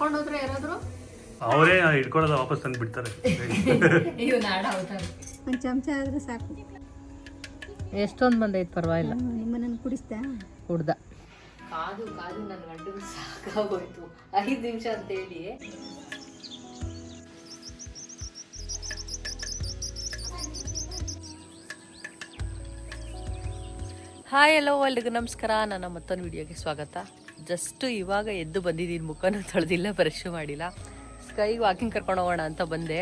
ಕರ್ಕೊಂಡೋದ್ರೆ ಯಾರಾದ್ರು? ಅವರೇ ಇಟ್ಕೊಳ್ಳೋದ ವಾಪಸ್ ತಂದು ಬಿಡ್ತಾರೆ ಇವ್ ನಾಡ ಅವತಾರ ಒಂದು ಚಮಚ ಆದ್ರೆ ಸಾಕು. ಎಷ್ಟೊಂದು ಬಂದೈತೆ ಪರವಾಗಿಲ್ಲ. ನಿಮ್ಮನ್ನ ಕುಡಿಸ್ತಾ? ಕುಡ್ದ. ಕಾದು ಕಾದು ನನ್ನ ಗಂಟು ಸಾಕಾಗೋಯ್ತು. ಐದು ನಿಮಿಷ ಅಂತ ಹೇಳಿ. ಹಾಯ್ ಎಲ್ಲೋ ಎಲ್ರಿಗೂ ನಮಸ್ಕಾರ. ನನ್ನ ಮತ್ತೊಂದು ವಿಡಿಯೋಗೆ ಸ್ವಾಗತ. ಜಸ್ಟ್ ಇವಾಗ ಎದ್ದು ಬಂದಿದ್ದೀನಿ ಮುಖನೂ ತೊಳೆದಿಲ್ಲ ಬ್ರಷ್ ಮಾಡಿಲ್ಲ. ಸ್ಕೈಗೆ ವಾಕಿಂಗ್ ಕರ್ಕೊಂಡು ಹೋಗೋಣ ಅಂತ ಬಂದೆ.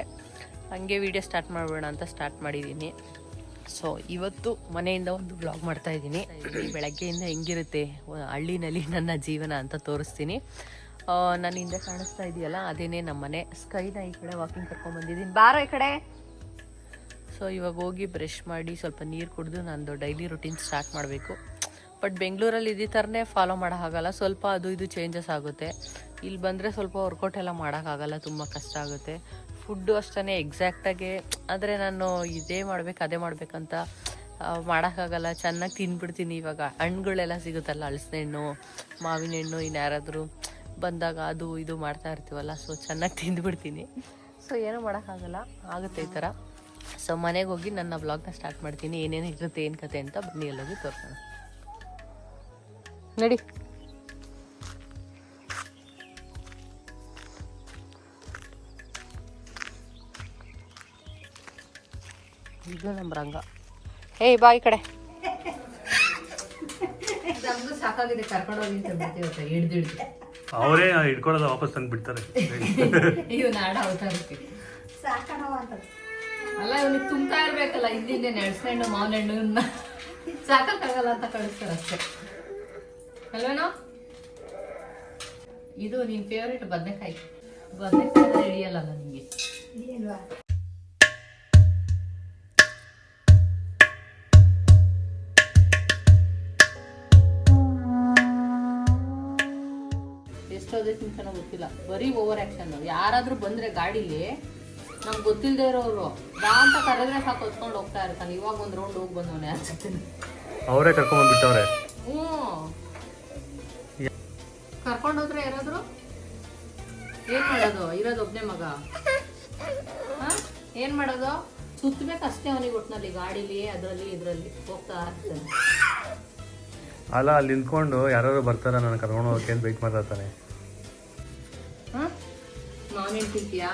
ಹಂಗೆ ವಿಡಿಯೋ ಸ್ಟಾರ್ಟ್ ಮಾಡೋಣ ಅಂತ ಸ್ಟಾರ್ಟ್ ಮಾಡಿದ್ದೀನಿ ಸೊ ಇವತ್ತು ಮನೆಯಿಂದ ಒಂದು ಬ್ಲಾಗ್ ಮಾಡ್ತಾ ಇದ್ದೀನಿ ಬೆಳಗ್ಗೆಯಿಂದ ಹೆಂಗಿರುತ್ತೆ, ಹಳ್ಳಿನಲ್ಲಿ ನನ್ನ ಜೀವನ ಅಂತ ತೋರಿಸ್ತೀನಿ. ನನ್ನ ಹಿಂದೆ ಕಾಣಿಸ್ತಾ ಇದೆಯಲ್ಲ, ಅದೇನೇ ನಮ್ಮ ಮನೆ. ಸ್ಕೈನ ಈ ಕಡೆ ವಾಕಿಂಗ್ ಕರ್ಕೊಂಡು ಬಂದಿದ್ದೀನಿ ಬಾರೋ ಈ ಕಡೆ. ಸೊ ಇವಾಗ ಹೋಗಿ ಬ್ರಷ್ ಮಾಡಿ ಸ್ವಲ್ಪ ನೀರು ಕುಡಿದು ನಂದು ಡೈಲಿ ರುಟೀನ್ ಸ್ಟಾರ್ಟ್ ಮಾಡಬೇಕು. ಬಟ್ ಬೆಂಗಳೂರಲ್ಲಿ ಇದೇ ಥರನೇ ಫಾಲೋ ಮಾಡೋಕ್ಕಾಗಲ್ಲ. ಸ್ವಲ್ಪ ಅದು ಇದು ಚೇಂಜಸ್ ಆಗುತ್ತೆ. ಇಲ್ಲಿ ಬಂದರೆ ಸ್ವಲ್ಪ ವರ್ಕೌಟ್ ಎಲ್ಲ ಮಾಡೋಕ್ಕಾಗಲ್ಲ, ತುಂಬ ಕಷ್ಟ ಆಗುತ್ತೆ. ಫುಡ್ಡು ಅಷ್ಟೇ ಎಕ್ಸಾಕ್ಟಾಗಿ ಆದರೆ ನಾನು ಇದೇ ಮಾಡ್ಬೇಕು, ಅದೇ ಮಾಡಬೇಕಂತ ಮಾಡೋಕ್ಕಾಗಲ್ಲ. ಚೆನ್ನಾಗಿ ತಿಂದ್ಬಿಡ್ತೀನಿ ಇವಾಗ. ಹಣ್ಣುಗಳೆಲ್ಲ ಸಿಗುತ್ತಲ್ಲ ಹಳಸಿನ ಹಣ್ಣು ಮಾವಿನ ಹಣ್ಣು ಇನ್ನು ಯಾರಾದರೂ ಬಂದಾಗ ಅದು ಇದು ಮಾಡ್ತಾ ಇರ್ತೀವಲ್ಲ ಸೊ ಚೆನ್ನಾಗಿ ತಿಂದ್ಬಿಡ್ತೀನಿ. ಸೊ ಏನೂ ಮಾಡೋಕ್ಕಾಗಲ್ಲ, ಆಗುತ್ತೆ ಈ ಥರ. ಸೊ ಮನೆಗೆ ಹೋಗಿ ನನ್ನ ಬ್ಲಾಗ್ನ ಸ್ಟಾರ್ಟ್ ಮಾಡ್ತೀನಿ. ಏನೇನು ಇರುತ್ತೆ, ಏನು ಕತೆ ಅಂತ ಬನ್ನಿ ಎಲ್ಲೋಗಿ ತೋರ್ಸೋಣ. ನಡಿ. ಇದು ನಮ್ಮ ರಂಗ. ಏಯ್ ಬಾ ಈ ಕಡೆ. ಸಾಕಾಗಿದೆ ಕರ್ಕೊಂಡೋಗಿ ಅಂತ ಬಿಡ್ತೀವತ್ತ ಹಿಡ್ದು ಹಿಡ್ದು. ಅವರೇ ಹಿಡ್ಕೊಳ್ಳೋದ ವಾಪಸ್ ತಂದು ಬಿಡ್ತಾರೆ ಇವ್ ನಾಡ ಅವತಾರಕ್ಕೆ ಸಾಕಣವ ಅಂತ ಅಲ್ಲ ಇವನಿಗೆ ತುಂಬ್ತಾ ಇರ್ಬೇಕಲ್ಲ ಇಲ್ಲಿಂದ ನೆಡ್ಸ್ಕೊಂಡು ಮಾವಿನ ಹಣ್ಣು ಇವನ್ನ ಅಂತ ಕಳಿಸ್ತಾರೆ ಅಷ್ಟೇ. ಅಲ್ವೇನೋ? ಇದು ನಿನ್ ಫೇವ್ರೇಟ್ ಬದನೆಕಾಯಿ. ಬದನೆಕಾಯಿ ಹಿಡಿಯಲ್ಲ ಎಷ್ಟೋದೇ ತಿಂತಾನೋ ಗೊತ್ತಿಲ್ಲ. ಬರೀ ಓವರ್ ಆಕ್ಷನ್ ಯಾರಾದ್ರೂ ಬಂದ್ರೆ ಗಾಡಿಲಿ ನಮ್ಗೆ ಗೊತ್ತಿಲ್ಲದೆ ಇರೋರು ಬಾ ಅಂತ ಕರೆದ್ರೆ ಸಾಕು ಹೊತ್ಕೊಂಡು ಹೋಗ್ತಾ ಇರ್ತಾನೆ. ಇವಾಗ ಒಂದು ರೌಂಡ್ ಹೋಗಿ ಬಂದವನೇ ಅನ್ಸುತ್ತೆ. ಅವರೇ ಹ್ಞೂ ಕರ್ಕೊಂಡೋದ್ರೆ ಯಾರಾದ್ರೂ? ಏನ್ ಮಾಡೋದು? ಇರೋದು ಒಬ್ನೇ ಮಗ. ಹ? ಏನ್ ಮಾಡೋದು? ಸುತ್ತಬೇಕು ಅಷ್ಟೇ ಅವನಿಗೆ ಒಟ್ಟಿನಲ್ಲಿ ಗಾಡಿಲಿ ಅದರಲ್ಲಿ ಇದ್ರಲ್ಲಿ. ಹೋಗ್ತಾ ಇರ್ತಾನೆ. ಅಲ್ಲ ಅಲ್ಲಿ ನಿಂತ್ಕೊಂಡು ಯಾರು ಬರ್ತಾರ? ನಾನು ಕರ್ಕೊಂಡು ಹೋಗಕ್ಕೆ ಅಂತ ವೆಯ್ಟ್ ಮಾಡ್ತಾ ಇರ್ತಾನೆ ಮಾವಿನ ತಿಂತೀಯಾ?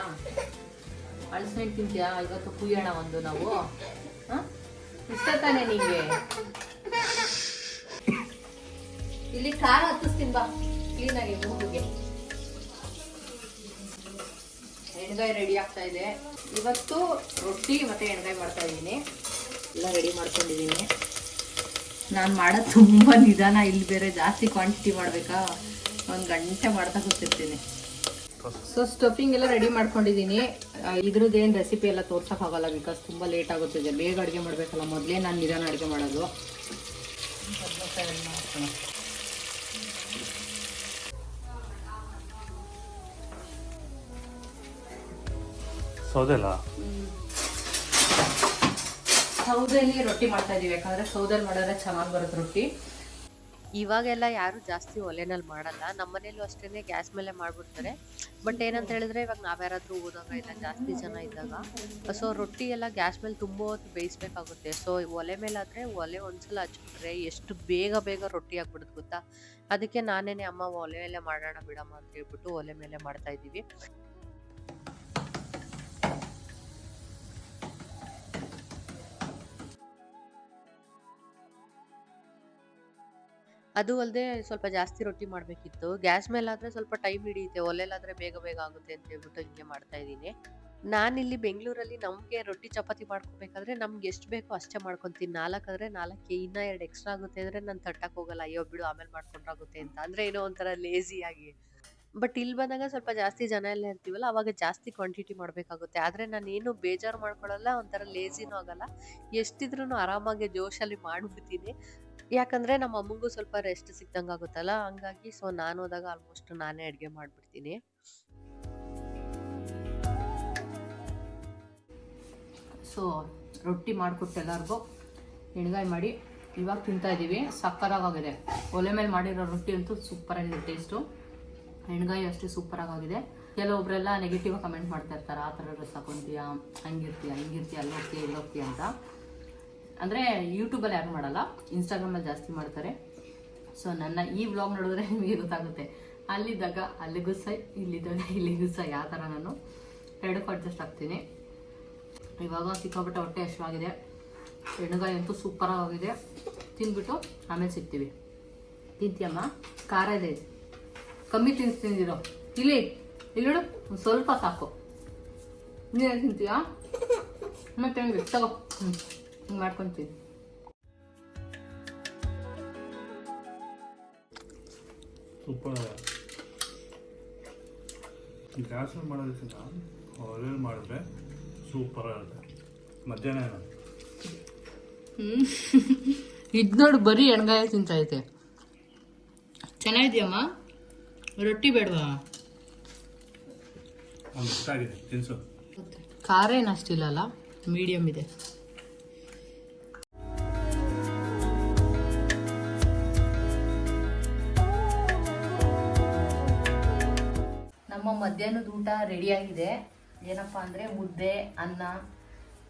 ಹಳಸಿನ ತಿಂತೀಯಾ? ಇವತ್ತು ಕುಯ್ಯೋಣ ಒಂದು ನಾವು. ಹ? ಇಷ್ಟ ತಾನೆ ನಿಂಗೆ? ಇಲ್ಲಿ ಕಾರ್ ಹತ್ತಿಸ್ತೀನಿ ಬಾ. ಕ್ಲೀನಾಗಿ ಎಣ್ಗಾಯಿ ರೆಡಿ ಆಗ್ತಾ ಇದೆ. ಇವತ್ತು ರೊಟ್ಟಿ ಮತ್ತೆ ಎಣ್ಗಾಯಿ ಮಾಡ್ತಾ ಇದ್ದೀನಿ. ಎಲ್ಲ ರೆಡಿ ಮಾಡ್ಕೊಂಡಿದ್ದೀನಿ. ನಾನು ಮಾಡೋದು ತುಂಬ ನಿಧಾನ, ಇಲ್ಲಿ ಬೇರೆ ಜಾಸ್ತಿ ಕ್ವಾಂಟಿಟಿ ಮಾಡಬೇಕಾ? ಒಂದು ಗಂಟೆ ಮಾಡ್ತಾ ಕೂತಿರ್ತೀನಿ. ಸೊ ಸ್ಟಫಿಂಗ್ ಎಲ್ಲ ರೆಡಿ ಮಾಡ್ಕೊಂಡಿದ್ದೀನಿ. ಇದ್ರದ್ದು ಏನು ರೆಸಿಪಿ ಎಲ್ಲ ತೋರ್ಸೋಕ್ಕಾಗಲ್ಲ ಬಿಕಾಸ್ ತುಂಬ ಲೇಟ್ ಆಗುತ್ತಿದೆ ಬೇಗ ಅಡುಗೆ ಮಾಡಬೇಕಲ್ಲ, ಮೊದಲೇ ನಾನು ನಿಧಾನ ಅಡುಗೆ ಮಾಡೋದು. ಸೌದೆಲ್ಲ? ಸೌದೆಯಲ್ಲಿ ರೊಟ್ಟಿ ಮಾಡ್ತಾ ಇದೀವಿ ಯಾಕಂದ್ರೆ ಸೌದೆಲಿ ಮಾಡಿದ್ರೆ ಚೆನ್ನಾಗಿ ಬರುತ್ತೆ ರೊಟ್ಟಿ. ಇವಾಗೆಲ್ಲ ಯಾರು ಜಾಸ್ತಿ ಒಲೆನಲ್ಲಿ ಮಾಡಲ್ಲ ನಮ್ಮ ಮನೇಲೂ ಅಷ್ಟೇ ಗ್ಯಾಸ್ ಮೇಲೆ ಮಾಡ್ಬಿಡ್ತಾರೆ. ಬಟ್ ಏನಂತ ಹೇಳಿದ್ರೆ ಇವಾಗ ನಾವ್ಯಾರಾದ್ರೂ ಓದಾಗ ಇಲ್ಲ ಜಾಸ್ತಿ ಜನ ಇದ್ದಾಗ. ಸೊ ರೊಟ್ಟಿ ಎಲ್ಲ ಗ್ಯಾಸ್ ಮೇಲೆ ತುಂಬ ಹೊತ್ತು ಬೇಯಿಸ್ಬೇಕಾಗುತ್ತೆ. ಸೊ ಒಲೆ ಮೇಲಾದ್ರೆ ಒಲೆ ಒಂದ್ಸಲ ಹಚ್ಬಿಟ್ರೆ ಎಷ್ಟು ಬೇಗ ಬೇಗ ರೊಟ್ಟಿ ಆಗ್ಬಿಡುತ್ತೆ ಗೊತ್ತಾ? ಅದಕ್ಕೆ ನಾನೇನೆ ಅಮ್ಮ ಒಲೆ ಮೇಲೆ ಮಾಡೋಣ ಬಿಡಮ್ಮ ಅಂತ ಹೇಳ್ಬಿಟ್ಟು ಒಲೆ ಮೇಲೆ ಮಾಡ್ತಾ ಇದ್ದೀವಿ. ಅದು ಅಲ್ಲದೆ ಸ್ವಲ್ಪ ಜಾಸ್ತಿ ರೊಟ್ಟಿ ಮಾಡಬೇಕಿತ್ತು. ಗ್ಯಾಸ್ ಮೇಲಾದರೆ ಸ್ವಲ್ಪ ಟೈಮ್ ಹಿಡಿಯುತ್ತೆ. ಒಲೆಲಾದರೆ ಬೇಗ ಬೇಗ ಆಗುತ್ತೆ ಅಂತ ಹೇಳ್ಬಿಟ್ಟು ಹಿಂಗೆ ಮಾಡ್ತಾ ಇದ್ದೀನಿ. ಇಲ್ಲಿ ಬೆಂಗಳೂರಲ್ಲಿ ನಮಗೆ ರೊಟ್ಟಿ ಚಪಾತಿ ಮಾಡ್ಕೋಬೇಕಾದ್ರೆ ನಮ್ಗೆ ಎಷ್ಟು ಬೇಕೋ ಅಷ್ಟೇ ಮಾಡ್ಕೊತೀನಿ. ನಾಲ್ಕಾದರೆ ನಾಲ್ಕು ಇನ್ನೂ ಎರಡು ಎಕ್ಸ್ಟ್ರಾ ಆಗುತ್ತೆ ಅಂದರೆ ನಾನು ತಟ್ಟಕ್ಕೆ ಹೋಗಲ್ಲ. ಅಯ್ಯೋ ಬಿಡು, ಆಮೇಲೆ ಮಾಡ್ಕೊಂಡ್ರಾಗುತ್ತೆ ಅಂತ. ಅಂದರೆ ಏನೋ ಒಂಥರ ಲೇಸಿಯಾಗಿ ಬಟ್ ಇಲ್ಲಿ ಬಂದಾಗ ಸ್ವಲ್ಪ ಜಾಸ್ತಿ ಜನ ಎಲ್ಲ ಇರ್ತೀವಲ್ಲ, ಅವಾಗ ಜಾಸ್ತಿ ಕ್ವಾಂಟಿಟಿ ಮಾಡಬೇಕಾಗುತ್ತೆ. ಆದರೆ ನಾನು ಏನು ಬೇಜಾರು ಮಾಡ್ಕೊಳ್ಳಲ್ಲ ಒಂಥರ ಲೇಸಿನೂ ಆಗಲ್ಲ. ಎಷ್ಟಿದ್ರೂ ಆರಾಮಾಗಿ ಜೋಶಲ್ಲಿ ಮಾಡಿಬಿಡ್ತೀನಿ. ಯಾಕಂದ್ರೆ ನಮ್ಮ ಅಮ್ಮಂಗೂ ಸ್ವಲ್ಪ ರೆಸ್ಟ್ ಸಿಕ್ದಂಗೆ ಆಗುತ್ತಲ್ಲ, ಹಂಗಾಗಿ ಸೊ ನಾನು ಹೋದಾಗ ಆಲ್ಮೋಸ್ಟ್ ನಾನೇ ಅಡುಗೆ ಮಾಡಿಬಿಡ್ತೀನಿ. ಸೊ ರೊಟ್ಟಿ ಮಾಡಿಕೊಟ್ಟು ಎಲ್ಲರಿಗೂ ಎಣ್ಗಾಯಿ ಮಾಡಿ ಇವಾಗ ತಿಂತಾ ಇದ್ದೀವಿ ಸಕ್ಕರಾಗಿದೆ ಒಲೆ ಮೇಲೆ ಮಾಡಿರೋ ರೊಟ್ಟಿ ಅಂತೂ ಸೂಪರ್ ಸೂಪರಾಗಿದೆ ಟೇಸ್ಟು ಎಣ್ಗಾಯಿ ಅಷ್ಟೇ ಸೂಪರ್ ಆಗಿದೆ ಕೆಲವೊಬ್ರೆಲ್ಲ ನೆಗೆಟಿವ್ ಕಮೆಂಟ್ ಮಾಡ್ತಾ ಇರ್ತಾರೆ. ಆ ಥರ ಡ್ರೆಸ್ ಹಾಕೊಂತೀಯಾ? ಹಂಗಿರ್ತೀಯ? ಹಿಂಗಿರ್ತೀಯ? ಅಲ್ಲಿ ಹೋಗ್ತೀಯ ಇಲ್ಲಿ ಹೋಗ್ತೀಯ ಅಂತ. ಅಂದರೆ ಯೂಟ್ಯೂಬಲ್ಲಿ ಯಾರು ಮಾಡಲ್ಲ ಇನ್ಸ್ಟಾಗ್ರಾಮಲ್ಲಿ ಜಾಸ್ತಿ ಮಾಡ್ತಾರೆ. ಸೊ ನನ್ನ ಈ ವ್ಲಾಗ್ ನೋಡಿದ್ರೆ ನಿಮಗೆ ಗೊತ್ತಾಗುತ್ತೆ. ಅಲ್ಲಿದ್ದಾಗ, ಅಲ್ಲಿಗೂ ಸಹ ಇಲ್ಲಿದ್ದಾಗ, ಇಲ್ಲಿಗೂ ಸಹ ಯಾವ ಥರ ನಾನು ಎರಡಕ್ಕೂ ಅಡ್ಜಸ್ಟ್ ಆಗ್ತೀನಿ ಇವಾಗ ಸಿಕ್ಕಾಪಟ್ಟೆ ಹೊಟ್ಟೆ ಹಶ್ವಾಗಿದೆ ಎಣ್ಣೆಗಾಯಿ ಅಂತೂ ಸೂಪರಾಗಿ ಆಗಿದೆ. ತಿಂದ್ಬಿಟ್ಟು ಆಮೇಲೆ ಸಿಗ್ತೀವಿ. ತಿಂತೀಯಮ್ಮ ಖಾರ ಇದೆ. ಕಮ್ಮಿ ತಿನ್ಸ್ ತಿಂದಿರೋ. ಇಲ್ಲಿ ಇಲ್ಲಿ ನೋಡು ಸ್ವಲ್ಪ ಸಾಕು. ನೀನು ತಿಂತೀಯಾ? ಮತ್ತೆ ತಗೋ. ಹ್ಞೂ ಮಾಡ್ಕೊಂತೀನಿ ಸೂಪರ್ ಗ್ಯಾಸಲ್ಲಿ ಮಾಡೋದಕ್ಕಿಂತ ಒಲೆಯಲ್ಲಿ ಮಾಡಿದ್ರೆ ಸೂಪರ್ ಆಗುತ್ತೆ ಮಧ್ಯಾಹ್ನ ಏನು ಇದು ನೋಡು ಬರೀ ಎಣ್ಗಾಯ ತಿಂತೈತೆ ಚೆನ್ನಾಗಿದೆಯಮ್ಮ ರೊಟ್ಟಿ ಬೇಡವಾ ಒಂದು ಇಷ್ಟ ಆಗಿದೆ ತಿನ್ಸು ಖಾರ ಏನು ಅಷ್ಟಿಲ್ಲ ಅಲ್ಲ ಮೀಡಿಯಮ್ ಇದೆ ಮಧ್ಯಾಹ್ನದ ಊಟ ರೆಡಿಯಾಗಿದೆ ಏನಪ್ಪ ಅಂದರೆ ಮುದ್ದೆ, ಅನ್ನ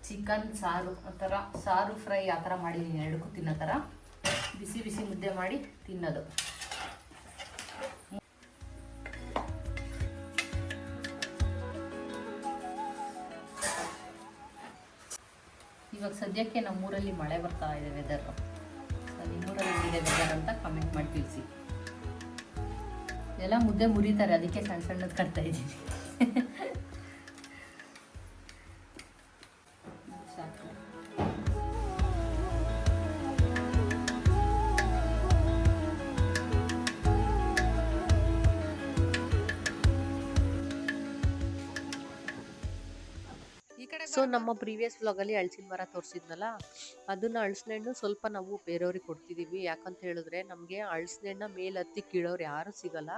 ಚಿಕನ್ ಸಾರು ಆ ಥರ ಸಾರು ಫ್ರೈ ಆ ಥರ ಮಾಡಿದ್ದೀನಿ. ಎರಡಕ್ಕೂ ತಿನ್ನೋ ಥರ ಬಿಸಿ ಬಿಸಿ ಮುದ್ದೆ ಮಾಡಿ ತಿನ್ನೋದು. ಇವಾಗ ಸದ್ಯಕ್ಕೆ ನಮ್ಮೂರಲ್ಲಿ ಮಳೆ ಬರ್ತಾ ಇದೆ ವೆದರ್ ನಿಮ್ಮೂರಲ್ಲಿ ಇದೆ ವೆದರ್ ಅಂತ ಕಮೆಂಟ್ ಮಾಡಿ ತಿಳಿಸಿ. ಎಲ್ಲ ಮುದ್ದೆ ಮುರಿತಾರೆ ಅದಕ್ಕೆ ಸಣ್ಣ ಸಣ್ಣದು ಕಟ್ತಾ ಇದ್ದೀನಿ. ಸೊ ನಮ್ಮ ಪ್ರೀವಿಯಸ್ ವ್ಲಾಗಲ್ಲಿ ಅಳಸಿನ ಮರ ತೋರಿಸಿದ್ನಲ್ಲ, ಅದನ್ನ ಅಳಸಿನ ಸ್ವಲ್ಪ ನಾವು ಬೇರೆಯವ್ರಿಗೆ ಕೊಡ್ತಿದೀವಿ. ಯಾಕಂತ ಹೇಳಿದ್ರೆ ನಮಗೆ ಅಳಸಿನ ಹಣ್ಣ ಮೇಲ್ ಹತ್ತಿ ಕೀಳೋರು ಯಾರು ಸಿಗಲ್ಲ.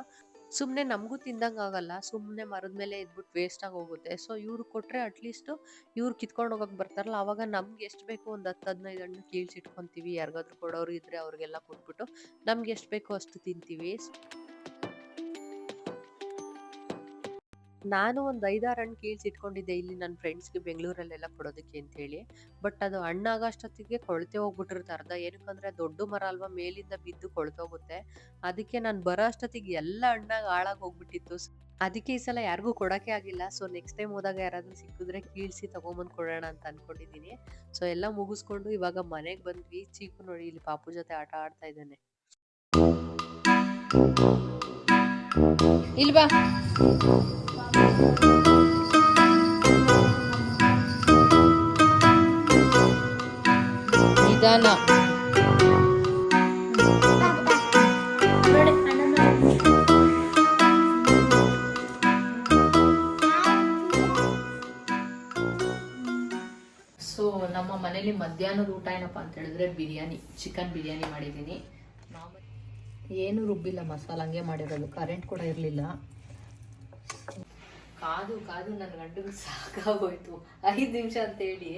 ಸುಮ್ಮನೆ ನಮಗೂ ತಿಂದಂಗೆ ಆಗಲ್ಲ. ಸುಮ್ಮನೆ ಮರದ ಮೇಲೆ ಇದ್ಬಿಟ್ಟು ವೇಸ್ಟ್ ಆಗಿ ಹೋಗುತ್ತೆ. ಸೊ ಇವ್ರು ಕೊಟ್ಟರೆ ಅಟ್ಲೀಸ್ಟ್ ಇವ್ರು ಕಿತ್ಕೊಂಡು ಹೋಗೋಕೆ ಬರ್ತಾರಲ್ಲ, ಅವಾಗ ನಮ್ಗೆ ಎಷ್ಟು ಬೇಕು ಒಂದು ಹತ್ತು, ಹದಿನೈದು ಹಣ್ಣು ಕೀಳ್ಸಿಟ್ಕೊತೀವಿ. ಯಾರಿಗಾದ್ರೂ ಕೊಡೋರು ಇದ್ರೆ ಅವ್ರಿಗೆಲ್ಲ ಕೊಟ್ಬಿಟ್ಟು ನಮ್ಗೆ ಎಷ್ಟು ಬೇಕೋ ಅಷ್ಟು ತಿಂತೀವಿ. ನಾನು ಒಂದು ಐದಾರು ಹಣ್ಣು ಕೀಳ್ಸಿ ಇಟ್ಕೊಂಡಿದ್ದೆ ಇಲ್ಲಿ ನನ್ನ ಫ್ರೆಂಡ್ಸ್ಗೆ ಬೆಂಗಳೂರಲ್ಲೆಲ್ಲ ಕೊಡೋದಕ್ಕೆ ಅಂತ ಹೇಳಿ ಬಟ್ ಅದು ಹಣ್ಣಾಗೋಷ್ಟೊತ್ತಿಗೆ ಕೊಳ್ತೆ ಹೋಗ್ಬಿಟ್ಟಿರುತ್ತೆ ಅರ್ಧ. ಏನಕ್ಕಂದ್ರೆ ದೊಡ್ಡ ಮರ ಅಲ್ವಾ ಮೇಲಿಂದ ಬಿದ್ದು ಕೊಳ್ತೋಗುತ್ತೆ ಅದಕ್ಕೆ ನಾನು ಬರೋ ಅಷ್ಟೊತ್ತಿಗೆ ಎಲ್ಲ ಹಣ್ಣಾಗ ಹಾಳಾಗಿ ಹೋಗ್ಬಿಟ್ಟಿತ್ತು. ಅದಕ್ಕೆ ಈ ಸಲ ಯಾರಿಗೂ ಕೊಡಕ್ಕೆ ಆಗಿಲ್ಲ. ಸೊ ನೆಕ್ಸ್ಟ್ ಟೈಮ್ ಹೋದಾಗ ಯಾರಾದ್ರೂ ಸಿಕ್ಕಿದ್ರೆ ಕೀಳ್ಸಿ ತೊಗೊಂಬಂದು ಕೊಡೋಣ ಅಂತ ಅನ್ಕೊಂಡಿದ್ದೀನಿ. ಸೊ ಎಲ್ಲ ಮುಗಿಸ್ಕೊಂಡು ಇವಾಗ ಮನೆಗೆ ಬಂದ್ವಿ. ಚೀಕು ನೋಡಿ ಇಲ್ಲಿ ಪಾಪು ಜೊತೆ ಆಟ ಆಡ್ತಾ ಇದ್ದಾನೆ. ಇಲ್ವಾ? ನಿಧಾನ. ಸೊ ನಮ್ಮ ಮನೇಲಿ ಮಧ್ಯಾಹ್ನದ ಊಟ ಏನಪ್ಪ ಅಂತ ಹೇಳಿದ್ರೆ ಬಿರಿಯಾನಿ ಚಿಕನ್ ಬಿರಿಯಾನಿ ಮಾಡಿದ್ದೀನಿ. ಏನು ರುಬ್ಬಿಲ್ಲ ಮಸಾಲ ಹಂಗೆ ಮಾಡಿರೋದು. ಕರೆಂಟ್ ಕೂಡ ಇರಲಿಲ್ಲ. ಕಾದು ಕಾದು ನನ್ನ ಗಂಡಿಗೆ ಸಾಕಾಗೋಯ್ತು. ಐದು ನಿಮಿಷ ಅಂತ ಹೇಳಿ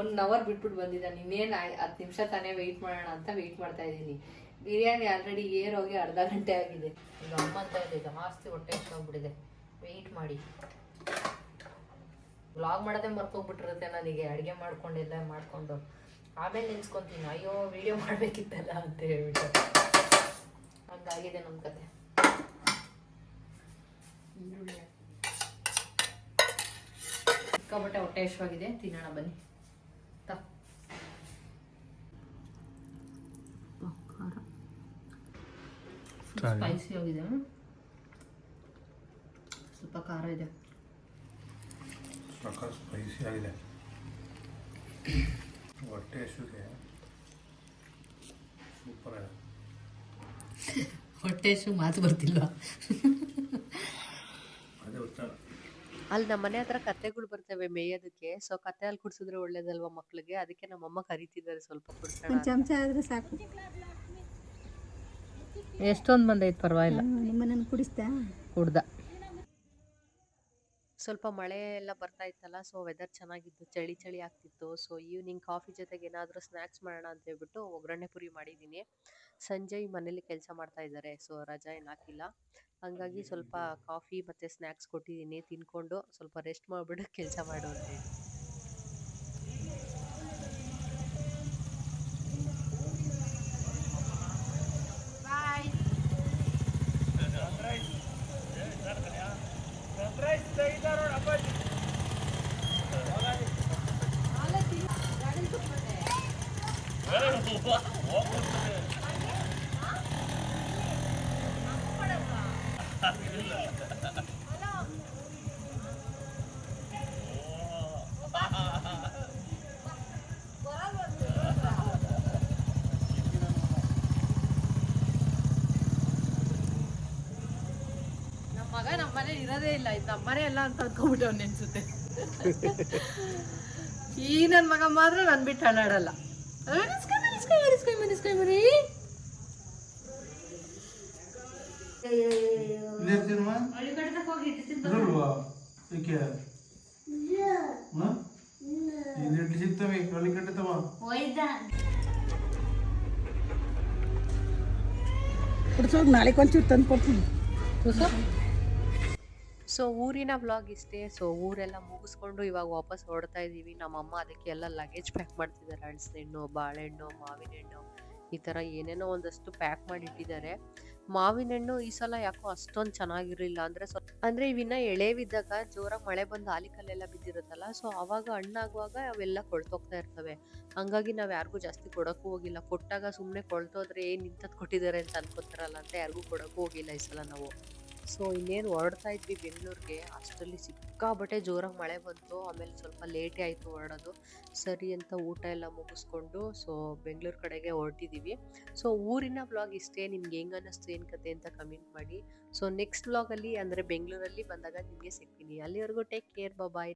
ಒನ್ ಅವರ್ ಬಿಟ್ಬಿಟ್ಟು ಬಂದಿದ್ದಾನೆ. ಇನ್ನೇನು ಹತ್ತು ನಿಮಿಷ ತಾನೇ ವೆಯ್ಟ್ ಮಾಡೋಣ ಅಂತ ವೆಯ್ಟ್ ಮಾಡ್ತಾ ಇದ್ದೀನಿ. ಬಿರಿಯಾನಿ ಆಲ್ರೆಡಿ ಏರ್ ಹೋಗಿ ಅರ್ಧ ಗಂಟೆ ಆಗಿದೆ. ಈಗ ಅಮ್ಮ ಅಂತ ಇದೆ ಜಾಸ್ತಿ ಹೊಟ್ಟೆ ಹೋಗ್ಬಿಟ್ಟಿದೆ ವೆಯ್ಟ್ ಮಾಡಿ. ವ್ಲಾಗ್ ಮಾಡೋದೇ ಮರ್ಕೋಗ್ಬಿಟ್ಟಿರುತ್ತೆ ನನಗೆ ಅಡುಗೆ ಮಾಡ್ಕೊಂಡೆಲ್ಲ ಮಾಡಿಕೊಂಡು. ಆಮೇಲೆ ನಿಲ್ಸ್ಕೊತೀನಿ ಅಯ್ಯೋ ವಿಡಿಯೋ ಮಾಡಬೇಕಿತ್ತಲ್ಲ ಅಂತ ಹೇಳ್ಬಿಟ್ಟು. ಹಂಗಾಗಿದೆ ನಮ್ಮ ಕತೆ. ಈರುಳ್ಳಿ ಸಿಕ್ಕಾಪಟ್ಟೆ ಹೊಟ್ಟೆ ಹಶ್ವಾಗಿದೆ ತಿನ್ನೋಣ ಬನ್ನಿ. ತ. ಸ್ಪೈಸಿ ಆಗಿದೆ. ಸ್ವಲ್ಪ ಖಾರ ಇದೆ. ಸ್ಪೈಸಿ ಆಗಿದೆ. ಹೊಟ್ಟೆ ಹಸುಗೆ ಸೂಪರ್ ಹೊಟ್ಟೆ ಹಸು ಮಾತು ಬರ್ತಿಲ್ವಾ? ಅದೇ ಉತ್ತರ. ಅಲ್ಲಿ ನಮ್ಮ ಮನೆ ಹತ್ರ ಕತ್ತೆಗಳು ಬರ್ತವೆ ಮೇಯೋದಕ್ಕೆ. ಸೊ ಕತ್ತೆ ಅಲ್ಲಿ ಕುಡ್ಸಿದ್ರೆ ಒಳ್ಳೇದಲ್ವಾ ಮಕ್ಳಿಗೆ? ಅದಕ್ಕೆ ನಮ್ಮಮ್ಮ ಕರಿತಿದ್ದಾರೆ ಸ್ವಲ್ಪ ಕುಡ್ಸೋಣ ಒಂದು ಚಮಚ ಆದ್ರೆ ಸಾಕು. ಎಷ್ಟೊಂದು ಬಂದೈತೆ ಪರವಾಗಿಲ್ಲ. ನಿಮ್ಮನ್ನ ಕುಡಿಸ್ತಾ? ಕುಡ್ದ. ಸ್ವಲ್ಪ ಮಳೆ ಎಲ್ಲ ಬರ್ತಾ ಇತ್ತಲ್ಲ ಸೊ ವೆದರ್ ಚೆನ್ನಾಗಿತ್ತು ಚಳಿ ಚಳಿ ಆಗ್ತಿತ್ತು. ಸೊ ಈವ್ನಿಂಗ್ ಕಾಫಿ ಜೊತೆಗೆ ಏನಾದರೂ ಸ್ನ್ಯಾಕ್ಸ್ ಮಾಡೋಣ ಅಂತ ಹೇಳ್ಬಿಟ್ಟು ಒಗ್ಗರಣೆ ಪುರಿ ಮಾಡಿದ್ದೀನಿ. ಸಂಜಯ್ ಮನೇಲಿ ಕೆಲಸ ಮಾಡ್ತಾ ಇದ್ದಾರೆ ಸೊ ರಜಾ ಏನು ಹಾಕಿಲ್ಲ. ಹಂಗಾಗಿ ಸ್ವಲ್ಪ ಕಾಫಿ ಮತ್ತು ಸ್ನ್ಯಾಕ್ಸ್ ಕೊಟ್ಟಿದ್ದೀನಿ ತಿನ್ಕೊಂಡು ಸ್ವಲ್ಪ ರೆಸ್ಟ್ ಮಾಡಿಬಿಟ್ಟು ಕೆಲಸ ಮಾಡು ಅಂತ ಹೇಳಿ ನಮ್ಮ ಮಗ ನಮ್ಮ ಇಲ್ಲ ಇದು ನಮ್ಮನೆ ಎಲ್ಲ ಅಂತ ಅಂದ್ಕೊಂಡ್ಬಿಟ್ಟವ್ನು ಅನ್ಸುತ್ತೆ ಈ ನನ್ನ ಮಗ ಮಾತ್ರ ನನ್ ಬಿಟ್ಟು ಅಲ್ಲಾಡಲ್ಲ ಸಿಗ್ತವೆ ಕಳ್ಳಿ ಕಟ್ಟತವ ಒಂಚೂರು ತಂದು ಕೊಡ್ತೀನಿ ಸೊ ಊರಿನ ವ್ಲಾಗ್ ಇಷ್ಟೇ. ಸೊ ಊರೆಲ್ಲ ಮುಗಿಸ್ಕೊಂಡು ಇವಾಗ ವಾಪಸ್ ಹೊರಡ್ತಾ ಇದ್ದೀವಿ ನಮ್ಮಮ್ಮ ಅದಕ್ಕೆ ಎಲ್ಲ ಲಗೇಜ್ ಪ್ಯಾಕ್ ಮಾಡ್ತಿದ್ದಾರೆ ಹಣ್ಣು ಬಾಳೆಹಣ್ಣು ಮಾವಿನ ಹಣ್ಣು ಈ ಥರ ಏನೇನೋ ಒಂದಷ್ಟು ಪ್ಯಾಕ್ ಮಾಡಿ ಇಟ್ಟಿದ್ದಾರೆ ಮಾವಿನ ಹಣ್ಣು ಈ ಸಲ ಯಾಕೋ ಅಷ್ಟೊಂದು ಚೆನ್ನಾಗಿರಲಿಲ್ಲ ಅಂದರೆ ಸ್ವಲ್ಪ ಅಂದರೆ ಇವಿನ್ನ ಎಳೆವಿದ್ದಾಗ ಜೋರಾಗಿ ಮಳೆ ಬಂದು ಆಲಿಕಲ್ಲೆಲ್ಲ ಬಿದ್ದಿರುತ್ತಲ್ಲ. ಸೊ ಅವಾಗ ಹಣ್ಣಾಗುವಾಗ ಅವೆಲ್ಲ ಕೊಳ್ತೋಗ್ತಾ ಇರ್ತವೆ. ಹಂಗಾಗಿ ನಾವು ಯಾರಿಗೂ ಜಾಸ್ತಿ ಕೊಡೋಕ್ಕೂ ಹೋಗಿಲ್ಲ. ಕೊಟ್ಟಾಗ ಸುಮ್ಮನೆ ಕೊಳ್ತೋದ್ರೆ ಏನು ಇಂಥದ್ದು ಕೊಟ್ಟಿದ್ದಾರೆ ಅಂತ ಅನ್ಕೋತಾರಲ್ಲ ಅಂತ ಯಾರಿಗೂ ಕೊಡೋಕ್ಕೂ ಹೋಗಿಲ್ಲ ಈ ಸಲ ನಾವು. ಸೊ ಇನ್ನೇನು ಹೊರಡ್ತಾ ಇದ್ವಿ ಬೆಂಗಳೂರಿಗೆ, ಅಷ್ಟರಲ್ಲಿ ಸಿಕ್ಕಾಬಟ್ಟೆ ಜೋರಾಗಿ ಮಳೆ ಬಂತು. ಆಮೇಲೆ ಸ್ವಲ್ಪ ಲೇಟೇ ಆಯಿತು ಹೊರಡೋದು. ಸರಿ ಅಂತ ಊಟ ಎಲ್ಲ ಮುಗಿಸ್ಕೊಂಡು ಸೊ ಬೆಂಗಳೂರು ಕಡೆಗೆ ಹೊರಟಿದ್ದೀವಿ ಸೊ ಊರಿನ ಬ್ಲಾಗ್ ಇಷ್ಟೇ. ನಿಮ್ಗೆ ಹೆಂಗೆ ಅನ್ನಿಸ್ತು, ಏನು ಕತೆ ಅಂತ ಕಮೆಂಟ್ ಮಾಡಿ. ಸೊ ನೆಕ್ಸ್ಟ್ ಬ್ಲಾಗಲ್ಲಿ ಅಂದರೆ ಬೆಂಗಳೂರಲ್ಲಿ ಬಂದಾಗ ನಿಮಗೆ ಸಿಗ್ತೀನಿ. ಅಲ್ಲಿವರೆಗೂ ಟೇಕ್ ಕೇರ್ ಬಾಯ್